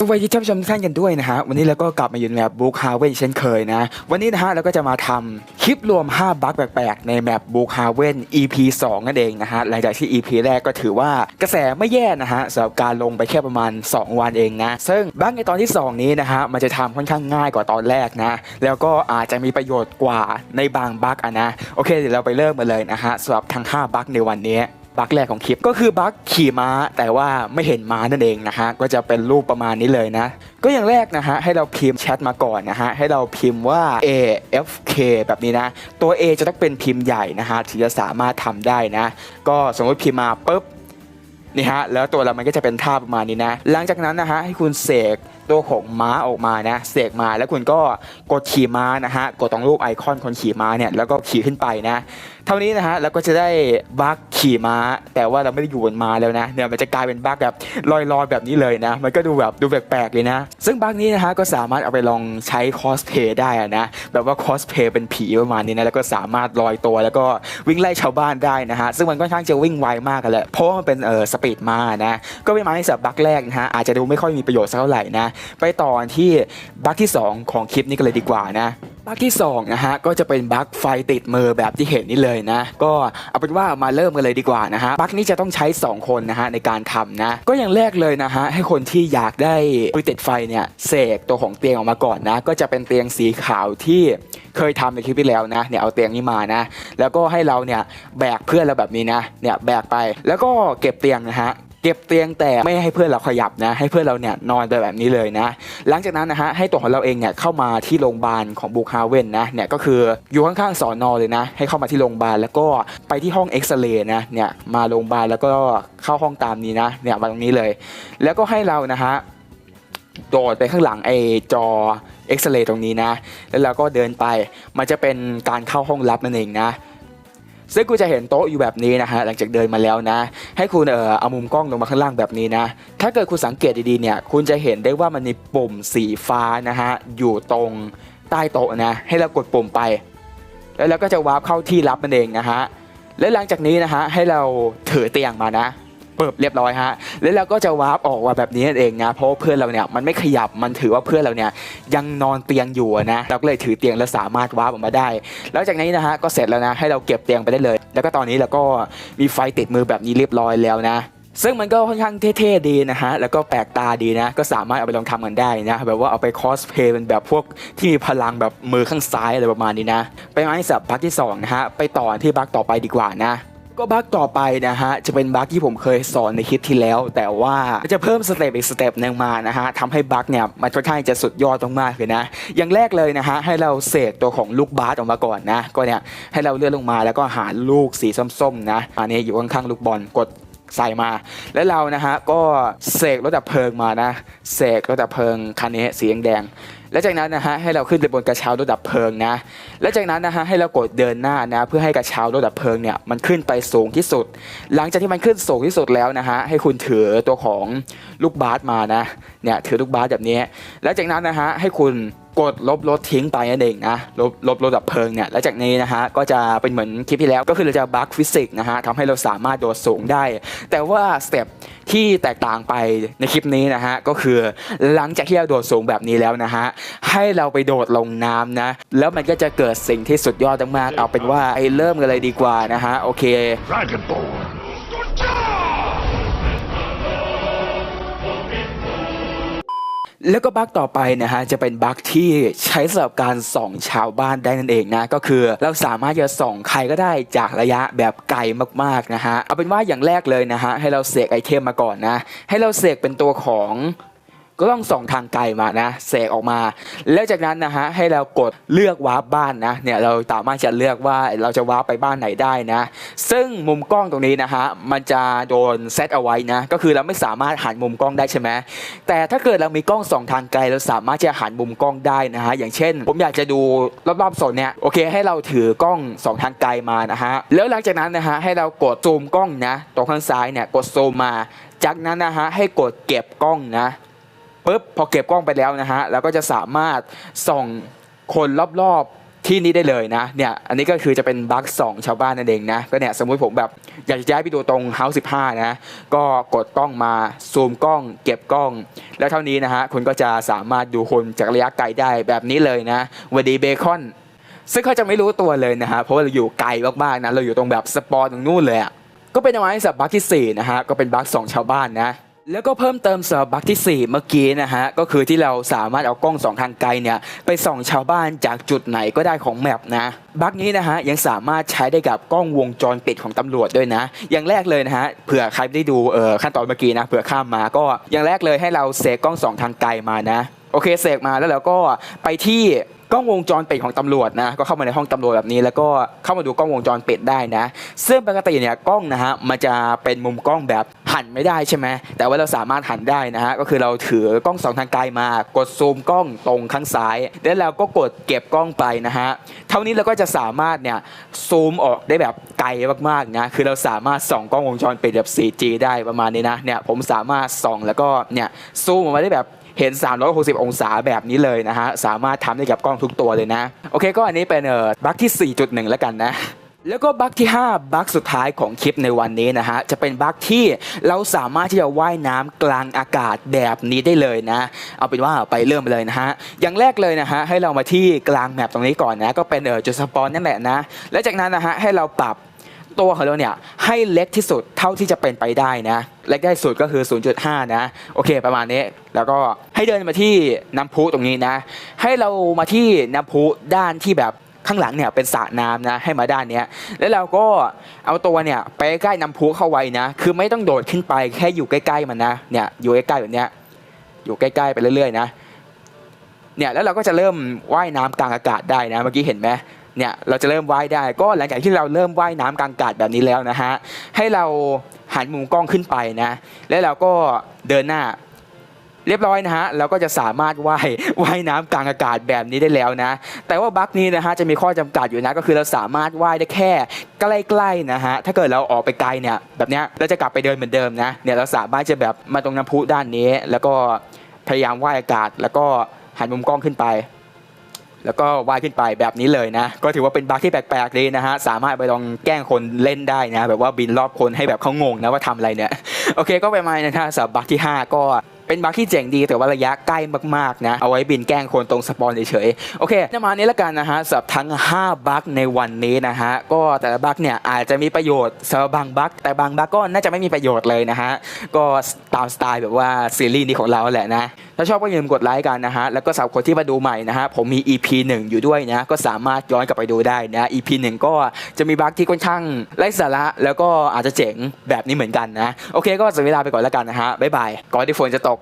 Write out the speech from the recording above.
สวัสดีท่านผู้ชมทุกท่านกันด้วยนะฮะวันนี้เราก็กลับมาอยู่ในแมปบุ๊กฮาเวนเช่นเคยนะ วันนี้นะฮะเราก็จะมาทำคลิปรวม 5 บั๊กแปลกๆ ในแมปบุ๊กฮาเวน EP 2 นั่นเองนะฮะหลังจากที่ EP แรกก็ถือว่ากระแสไม่แย่นะฮะสำหรับการลงไปแค่ประมาณ 2 วันเองนะ ซึ่งบั๊กในตอนที่ 2 นี้นะฮะมันจะทำค่อนข้างง่ายกว่าตอนแรกนะ แล้วก็อาจจะมีประโยชน์กว่าในบางบั๊กอะนะโอเคเดี๋ยวเราไปเริ่มกันเลยนะฮะสำหรับทั้ง 5 บั๊กในวันนี้ บั๊กแรกของคลิปก็คือบั๊กขี่ม้าแต่ว่าไม่เห็นม้านั่นเองนะฮะก็จะเป็นรูปประมาณนี้เลยนะ ก็อย่างแรกนะฮะให้เราพิมพ์แชทมาก่อนนะฮะให้เราพิมพ์ว่า A F K แบบนี้นะ ตัว A จะต้องเป็นพิมพ์ใหญ่นะฮะถึงจะสามารถทำได้นะ ก็สมมติพิมพ์มาปุ๊บนี่ฮะแล้วตัวเรามันก็จะเป็นท่าประมาณนี้นะ หลังจากนั้นนะฮะให้คุณเสกตัวของม้าออกมานะเสกมาแล้วคุณก็กดขี่ม้านะฮะกดตรงรูปไอคอนคนขี่ม้าเนี่ยแล้วก็ขี่ขึ้นไปนะ เท่านี้นะฮะแล้วก็จะได้บั๊กขี่ม้า แต่ว่าเราไม่ได้อยู่บนม้าแล้วนะเนี่ยมันจะกลายเป็นบั๊กแบบลอยๆแบบนี้เลยนะ มันก็ดูแบบดูแปลกๆเลยนะ ซึ่งบั๊กนี้นะฮะก็สามารถเอาไปลองใช้คอสเพย์ได้อะนะแบบว่าคอสเพย์เป็นผีประมาณนี้นะแล้วก็สามารถลอยตัวแล้วก็วิ่งไล่ชาวบ้านได้นะฮะซึ่งมันค่อนข้างจะวิ่งไวมากกันแหละเพราะมันเป็นเออสปีดม้านะก็เป็นม้าที่สำหรับบั๊กแรกนะฮะอาจจะดูไม่ค่อยมีประโยชน์สักเท่าไหร่นะไปต่อที่บั๊กที่ 2 ของคลิปนี้กันเลยดีกว่านะ บั๊กที่2นะฮะก็จะเป็นบั๊กไฟติดมือแบบที่เห็นนี่เลยนะ ก็เอาเป็นว่ามาเริ่มกันเลยดีกว่านะฮะบั๊กนี้จะต้องใช้ 2 คนนะฮะในการทำนะ ก็อย่างแรกเลยนะฮะให้คนที่อยากได้ปืนติดไฟเนี่ยเสกตัวของเตียงออกมาก่อนนะ ก็จะเป็นเตียงสีขาวที่เคยทำในคลิปที่แล้วนะเนี่ยเอาเตียงนี้มานะ แล้วก็ให้เราเนี่ยแบกเพื่อนเราแบบนี้นะเนี่ยแบกไปแล้วก็เก็บเตียงนะฮะ เก็บเตียงแต่ไม่ให้เพื่อนเราขยับนะให้เพื่อนเราเนี่ยนอนไปแบบนี้เลยนะ หลังจากนั้นนะฮะให้ตัวของเราเองเนี่ยเข้ามาที่โรงพยาบาลของบุคฮาเวนนะเนี่ยก็คืออยู่ข้างๆสอนอเลยนะ ให้เข้ามาที่โรงพยาบาลแล้วก็ไปที่ห้องเอ็กซเรย์นะเนี่ยมาโรงพยาบาลแล้วก็เข้าห้องตามนี้นะเนี่ยมาตรงนี้เลย แล้วก็ให้เรานะฮะโดดไปข้างหลังไอ้จอเอ็กซเรย์ตรงนี้นะ แล้วเราก็เดินไป มันจะเป็นการเข้าห้องลับนั่นเองนะ ซึ่งกูจะเห็นโต๊ะอยู่แบบนี้นะฮะหลังจากเดินมาแล้วนะ ให้คุณเออเอามุมกล้องลงมาข้างล่างแบบนี้นะ ถ้าเกิดคุณสังเกตดีๆเนี่ยคุณจะเห็นได้ว่ามันมีปุ่มสีฟ้านะฮะอยู่ตรงใต้โต๊ะนะ ให้เรากดปุ่มไป แล้วเราก็จะวาร์ปเข้าที่ลับมันเองนะฮะและหลังจากนี้นะฮะให้เราถือเตียงมานะ ปิบเรียบร้อยฮะแล้วเราก็จะวาร์ปออกมาแบบนี้เองนะเพราะเพื่อนเราเนี่ยมันไม่ขยับมันถือว่าเพื่อนเราเนี่ยยังนอนเตียงอยู่นะเราก็เลยถือเตียงแล้วสามารถวาร์ปออกมาได้ แล้วจากนี้นะฮะก็เสร็จแล้วนะให้เราเก็บเตียงไปได้เลย แล้วก็ตอนนี้เราก็มีไฟติดมือแบบนี้เรียบร้อยแล้วนะซึ่งมันก็ค่อนข้างเท่ๆดีนะฮะ แล้วก็แปลกตาดีนะ ก็สามารถเอาไปลองทำกันได้นะ แบบว่าเอาไปคอสเพย์เป็นแบบพวกที่มีพลังแบบมือข้างซ้ายอะไรประมาณนี้นะ ไปมาให้สับบั๊กที่สองนะฮะ ไปต่อที่บักต่อไปดีกว่านะ ก็บักต่อไปนะฮะจะเป็นบักที่ผมเคยสอนในคลิปที่แล้ว แต่ว่าจะเพิ่มสเต็ปอีกสเต็ปหนึ่งมานะฮะทำให้บักเนี่ยมันค่อนข้างจะสุดยอดมากๆเลยนะอย่างแรกเลยนะฮะให้เราเสกตัวของลูกบาสออกมาก่อนนะก็เนี่ยให้เราเลื่อนลงมาแล้วก็หาลูกสีส้มๆนะอันนี้อยู่ข้างๆลูกบอลกด ใส่มา แล้วเรานะฮะก็เสกรถดับเพลิงมานะเสกรถดับเพลิงคันนี้สีแดงแล้วจากนั้นนะฮะให้เราขึ้นไปบนกระเช้ารถดับเพลิงนะ แล้วจากนั้นนะฮะให้เรากดเดินหน้านะเพื่อให้กระเช้ารถดับเพลิงเนี่ยมันขึ้นไปสูงที่สุด หลังจากที่มันขึ้นสูงที่สุดแล้วนะฮะให้คุณถือตัวของลูกบาสมานะเนี่ยถือลูกบาสแบบนี้ แล้วจากนั้นนะฮะให้คุณ กดลบรถทิ้งไปนั่นเองนะลบลบรถดับเพลิงเนี่ยแล้วจากนี้นะฮะก็จะเป็นเหมือนคลิปที่แล้วก็คือเราจะบัคฟิสิกส์นะฮะทำให้เราสามารถโดดสูงได้ แต่ว่าสเต็ปที่แตกต่างไปในคลิปนี้นะฮะก็คือหลังจากที่เราโดดสูงแบบนี้แล้วนะฮะให้เราไปโดดลงน้ำนะแล้วมันก็จะเกิดสิ่งที่สุดยอดมากๆเอาเป็นว่าไอ้เริ่มกันเลยดีกว่านะฮะโอเค แล้วก็บั๊กต่อไปนะฮะจะเป็นบั๊กที่ใช้สำหรับการส่องชาวบ้านได้นั่นเองนะก็คือเราสามารถจะส่องใครก็ได้จากระยะแบบไกลมากๆนะฮะเอาเป็นว่าอย่างแรกเลยนะฮะให้เราเสกไอเทมมาก่อนนะ ให้เราเสกเป็นตัวของ ก็ต้องส่องทางไกลมานะเสกออกมา แล้วจากนั้นนะฮะให้เรากดเลือกวาร์ปบ้านนะเนี่ยเราสามารถจะเลือกว่าเราจะวาร์ปไปบ้านไหนได้นะ ซึ่งมุมกล้องตรงนี้นะฮะมันจะโดนเซตเอาไว้นะก็คือเราไม่สามารถหันมุมกล้องได้ใช่ไหมแต่ถ้าเกิดเรามีกล้องส่องทางไกลเราสามารถจะหันมุมกล้องได้นะฮะอย่างเช่น ผมอยากจะดูรอบๆโซนเนี่ยโอเค ให้เราถือกล้องส่องทางไกลมานะฮะแล้วหลังจากนั้นนะฮะให้เรากดซูมกล้องนะตรงข้างซ้ายเนี่ยกดซูมมา จากนั้นนะฮะให้กดเก็บกล้องนะ ปุ๊บพอเก็บกล้องไปแล้วนะฮะเราก็จะสามารถส่องคนรอบๆที่นี้ได้เลยนะเนี่ยอันนี้ก็คือจะเป็นบั๊กสองชาวบ้านนั่นเองนะก็เนี่ยสมมุติผมแบบอยากจะย้ายไปดูตรงเฮาส์15นะก็กดกล้องมาซูมกล้อง เก็บกล้อง แล้วเท่านี้นะฮะคุณก็จะสามารถดูคนจากระยะไกลได้แบบนี้เลยนะวัสดีเบคอนซึ่งเขาจะไม่รู้ตัวเลยนะฮะเพราะว่าเราอยู่ไกลมากๆนะเราอยู่ตรงแบบสปอร์ตตรงนู่นเลยอะก็เป็นเอาไว้สำหรับบัคที่4นะฮะก็เป็นบัคสองชาวบ้านนะ แล้วก็เพิ่มเติมสำหรับบัคที่ 4 เมื่อกี้นะฮะ ก็คือที่เราสามารถเอากล้องสองทางไกลเนี่ยไปส่องชาวบ้านจากจุดไหนก็ได้ของแมปนะ บัคนี้นะฮะยังสามารถใช้ได้กับกล้องวงจรปิดของตำรวจด้วยนะ อย่างแรกเลยนะฮะเผื่อใครไม่ได้ดูเออขั้นตอนเมื่อกี้นะเผื่อข้ามมาก็อย่างแรกเลยให้เราเสกกล้องสองทางไกลมานะ โอเคเสกมาแล้วเราก็ไปที่กล้องวงจรปิดของตำรวจนะก็เข้ามาในห้องตำรวจแบบนี้แล้วก็เข้ามาดูกล้องวงจรปิดได้นะ ซึ่งปกติเนี่ยกล้องนะฮะมันจะเป็นมุมกล้องแบบ หันไม่ได้ใช่ไหมแต่ว่าเราสามารถหันได้นะฮะก็คือเราถือกล้องสองทางไกลมากดซูมกล้องตรงข้างซ้ายแล้วเราก็กดเก็บกล้องไปนะฮะเท่านี้เราก็จะสามารถเนี่ยซูมออกได้แบบไกลมากๆนะคือเราสามารถส่องกล้องวงจรปิดแบบ 4G ได้ประมาณนี้นะเนี่ยผมสามารถส่องแล้วก็เนี่ยซูมออกมาได้แบบเห็น 360 องศาแบบนี้เลยนะฮะ สามารถทำได้กับกล้องทุกตัวเลยนะ โอเค ก็อันนี้เป็นเออบั๊กที่ 4.1 แล้วกันนะ แล้วก็บั๊กที่ 5บั๊กสุดท้ายของคลิปในวันนี้นะฮะจะเป็นบั๊กที่เราสามารถที่จะว่ายน้ำกลางอากาศแบบนี้ได้เลยนะ เอาเป็นว่าไปเริ่มไปเลยนะฮะอย่างแรกเลยนะฮะให้เรามาที่กลางแมปตรงนี้ก่อนนะก็เป็นเออจุดสปอนนั่นแหละนะแล้วจากนั้นนะฮะให้เราปรับตัวของเราเนี่ยให้เล็กที่สุดเท่าที่จะเป็นไปได้นะเล็กได้สุดก็คือ 0.5 นะโอเคประมาณนี้ แล้วก็ให้เดินมาที่น้ำพุตรงนี้นะ ให้เรามาที่น้ำพุด้านที่แบบ ข้างหลังเนี่ยเป็นสระน้ำนะให้มาด้านนี้แล้วเราก็เอาตัวเนี่ยไปใกล้น้ำพุเข้าไว้นะ คือไม่ต้องโดดขึ้นไปแค่อยู่ใกล้ๆมันนะเนี่ยอยู่ใกล้ๆแบบเนี้ยอยู่ใกล้ๆไปเรื่อยๆนะเนี่ยแล้วเราก็จะเริ่มว่ายน้ำกลางอากาศได้นะเมื่อกี้เห็นไหมเนี่ยเราจะเริ่มว่ายได้ ก็หลังจากที่เราเริ่มว่ายน้ำกลางอากาศแบบนี้แล้วนะฮะให้เราหันมุมกล้องขึ้นไปนะ แล้วเราก็เดินหน้า เรียบร้อยนะฮะเราก็จะสามารถว่ายว่ายน้ำกลางอากาศแบบนี้ได้แล้วนะ แต่ว่าบั๊กนี้นะฮะจะมีข้อจำกัดอยู่นะก็คือเราสามารถว่ายได้แค่ใกล้ๆนะฮะถ้าเกิดเราออกไปไกลเนี่ยแบบเนี้ยเราจะกลับไปเดินเหมือนเดิมนะเนี่ยเราสามารถจะแบบมาตรงน้ำพุด้านนี้ แล้วก็พยายามว่ายอากาศ แล้วก็หันมุมกล้องขึ้นไปแล้วก็ว่ายขึ้นไปแบบนี้เลยนะ ก็ถือว่าเป็นบั๊กที่แปลกๆดีนะฮะ สามารถไปลองแกล้งคนเล่นได้นะ แบบว่าบินรอบคนให้แบบเขางงนะว่าทำอะไรเนี่ย โอเค ก็ไปมานะฮะสำหรับบั๊กที่ 5 ก็ เป็นบั๊กที่เจ๋งดีแต่ว่าระยะใกล้มากๆนะเอาไว้บินแกล้งคนตรงสปอนเฉยๆโอเคประมาณนี้ละกันนะฮะสำหรับทั้ง 5บั๊กในวันนี้นะฮะก็แต่ละบั๊กเนี่ยอาจจะมีประโยชน์สำหรับบางบั๊กแต่บางบั๊กก็น่าจะไม่มีประโยชน์เลยนะฮะก็ตามสไตล์แบบว่าซีรีส์นี้ของเราแหละนะ ถ้าชอบก็อย่าลืมกดไลค์กันนะฮะ แล้วก็สำหรับคนที่มาดูใหม่นะฮะ ผมมี EP 1 อยู่ด้วยนะ ก็สามารถย้อนกลับไปดูได้นะ EP 1 ก็จะมีบั๊กที่ค่อนข้างไร้สาระ แล้วก็อาจจะเจ๋งแบบนี้เหมือนกันนะ โอเคก็เสียเวลาไปก่อนแล้วกันนะฮะ บ๊ายบาย ก่อนที่ฝนจะตก